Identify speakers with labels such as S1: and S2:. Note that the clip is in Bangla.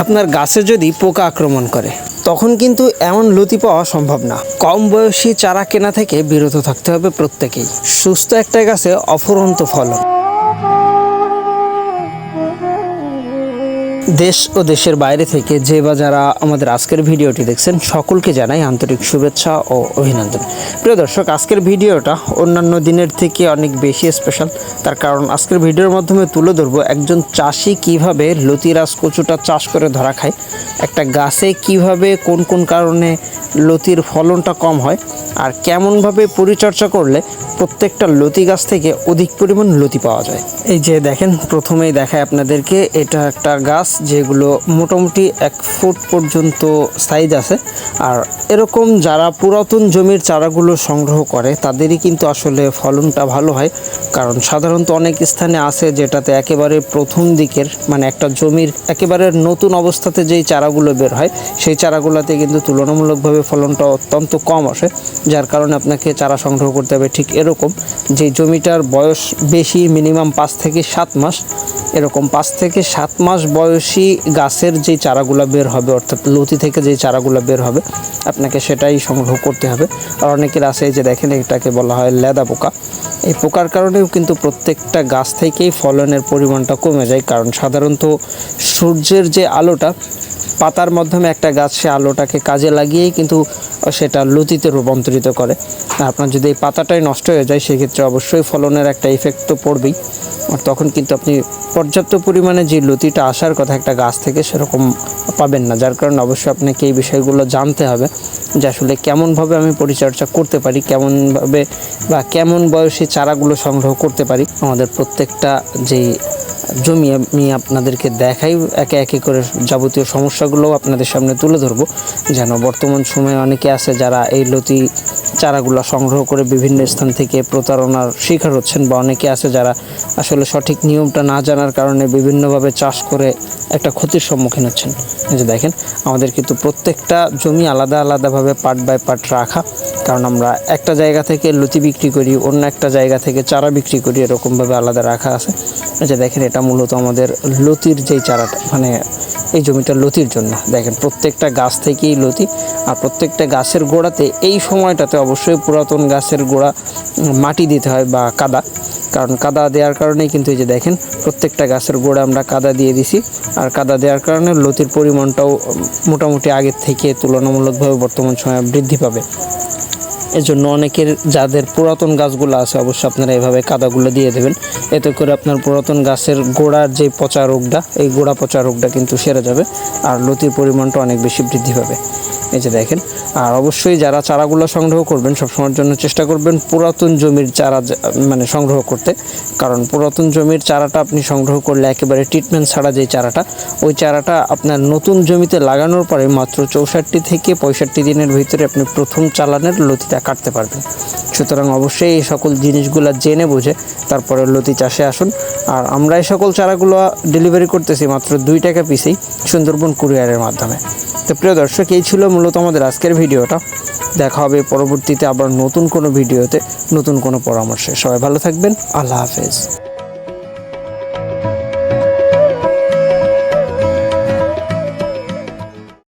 S1: আপনার গাছে যদি পোকা আক্রমণ করে, তখন কিন্তু এমন লতি পাওয়া সম্ভব না। কম বয়সী চারা কেনা থেকে বিরত থাকতে হবে প্রত্যেকেই। সুস্থ একটা গাছে অফুরন্ত ফলন। দেশ ও দেশের বাইরে থেকে যে বা যারা আমাদের আজকের ভিডিওটি দেখছেন, সকলকে জানাই আন্তরিক শুভেচ্ছা ও অভিনন্দন। প্রিয় দর্শক, আজকের ভিডিওটা অন্যান্য দিনের থেকে অনেক বেশি স্পেশাল তার কারণ আজকের ভিডিওর মাধ্যমে তুলে ধরবো একজন চাষি কীভাবে লতিরাজ কচুটা চাষ করে ধরা খায়, একটা গাছে কীভাবে কোন কোন কারণে লতির ফলনটা কম হয়, আর কেমনভাবে পরিচর্যা করলে প্রত্যেকটা লতি গাছ থেকে অধিক পরিমাণ লতি পাওয়া যায়। এই যে দেখেন, প্রথমেই দেখায় আপনাদেরকে, এটা একটা গাছ যেগুলো মোটামুটি এক ফুট পর্যন্ত সাইজ আছে। আর এরকম যারা পুরাতন জমির চারাগুলো সংগ্রহ করে, তাদেরই কিন্তু আসলে ফলনটা ভালো হয়। কারণ সাধারণত অনেক স্থানে আছে যেটাতে একেবারে প্রথম দিকের মানে একটা জমির একেবারে নতুন অবস্থাতে যেই চারাগুলো বের হয়, সেই চারাগুলোতে কিন্তু তুলনামূলকভাবে ফলনটা অত্যন্ত কম আসে। যার কারণে আপনাকে চারা সংগ্রহ করতে হবে ঠিক এরকম। যে জমিটার বয়স বেশি মিনিমাম পাঁচ থেকে সাত মাস এরকম পাঁচ থেকে সাত মাস বয়সী গাছের যে চারাগুলো বের হবে, অর্থাৎ লতি থেকে যে চারাগুলো বের হবে, আপনাকে সেটাই সংগ্রহ করতে হবে। আর অনেকের আছে যে দেখেন, এটাকে বলা হয় লেদা পোকা। এই পোকার কারণেও কিন্তু প্রত্যেকটা গাছ থেকেই ফলনের পরিমাণটা কমে যায়। কারণ সাধারণত সূর্যের যে আলোটা, পাতার মাধ্যমে একটা গাছ সে আলোটাকে কাজে লাগিয়েই কিন্তু সেটা লতিতে রূপান্তরিত করে। আপনার যদি এই পাতাটাই নষ্ট হয়ে যায়, সেক্ষেত্রে অবশ্যই ফলনের একটা ইফেক্ট তো পড়বেই। আর তখন কিন্তু আপনি পর্যাপ্ত পরিমাণে যে লতিটা আসার কথা একটা গাছ থেকে সেরকম পাবেন না। যার কারণে অবশ্যই আপনাকে এই বিষয়গুলো জানতে হবে যে আসলে কেমনভাবে আমি পরিচর্যা করতে পারি, কেমনভাবে বা কেমন বয়সে চারাগুলো সংগ্রহ করতে পারি। আমাদের প্রত্যেকটা যেই জমি আমি আপনাদেরকে দেখাই, একে একে করে যাবতীয় সমস্যাগুলোও আপনাদের সামনে তুলে ধরবো। যেন বর্তমান সময়ে অনেকে আছে যারা এই লতি চারাগুলো সংগ্রহ করে বিভিন্ন স্থান থেকে প্রতারণার শিকার হচ্ছেন বা অনেকে আছে যারা আসলে সঠিক নিয়মটা না জানার কারণে বিভিন্নভাবে চাষ করে একটা ক্ষতির সম্মুখীন হচ্ছেন। যে দেখেন, আমাদের কিন্তু প্রত্যেকটা জমি আলাদা আলাদাভাবে পার্ট বাই পার্ট রাখা, কারণ আমরা একটা জায়গা থেকে লতি বিক্রি করি, অন্য একটা জায়গা থেকে চারা বিক্রি করি, এরকমভাবে আলাদা রাখা আছে। যে দেখেন, এটা মূলত আমাদের লতির যেই চারাটা মানে এই জমিটা লতির জন্য। দেখেন, প্রত্যেকটা গাছ থেকেই লতি, আর প্রত্যেকটা গাছের গোড়াতে এই সময়টাতে অবশ্যই পুরাতন গাছের গোড়া মাটি দিতে হয় বা কাদা। কারণ কাদা দেওয়ার কারণেই কিন্তু এই যে দেখেন, প্রত্যেকটা গাছের গোড়া আমরা কাদা দিয়ে দিছি। আর কাদা দেওয়ার কারণে লতির পরিমাণটাও মোটামুটি আগের থেকে তুলনামূলকভাবে বর্তমান সময়ে বৃদ্ধি পাবে। এজন্য অনেকের যাদের পুরাতন গাছগুলো আছে, অবশ্যই আপনারা এভাবে কাদাগুলো দিয়ে দেবেন। এতে করে আপনার পুরাতন গাছের গোড়ার যে পচা রোগটা, এই গোড়া পচা রোগটা কিন্তু সেরে যাবে, আর লতির পরিমাণটা অনেক বেশি বৃদ্ধি পাবে। এই যে দেখেন। আর অবশ্যই যারা চারাগুলো সংগ্রহ করবেন, সবসময়ের জন্য চেষ্টা করবেন পুরাতন জমির চারা মানে সংগ্রহ করতে। কারণ পুরাতন জমির চারাটা আপনি সংগ্রহ করলে একেবারে ট্রিটমেন্ট ছাড়া যে চারাটা, ওই চারাটা আপনার নতুন জমিতে লাগানোর পরে মাত্র চৌষট্টি থেকে পঁয়ষট্টি দিনের ভিতরে আপনি প্রথম চালানের লতিটা কাটতে পারবেন। সুতরাং অবশ্যই এই সকল জিনিসগুলো জেনে বুঝে তারপরে লতি চাষে আসুন। আর আমরা এই সকল চারাগুলো ডেলিভারি করতেছি মাত্র দুই টাকা পিসেই সুন্দরবন কুরিয়ারের মাধ্যমে। তো প্রিয় দর্শক, এই ছিল মূলত আমাদের আজকের ভিডিওটা। দেখা হবে পরবর্তীতে আবার নতুন কোনো ভিডিওতে, নতুন কোনো পরামর্শে। সবাই ভালো থাকবেন। আল্লাহ হাফেজ।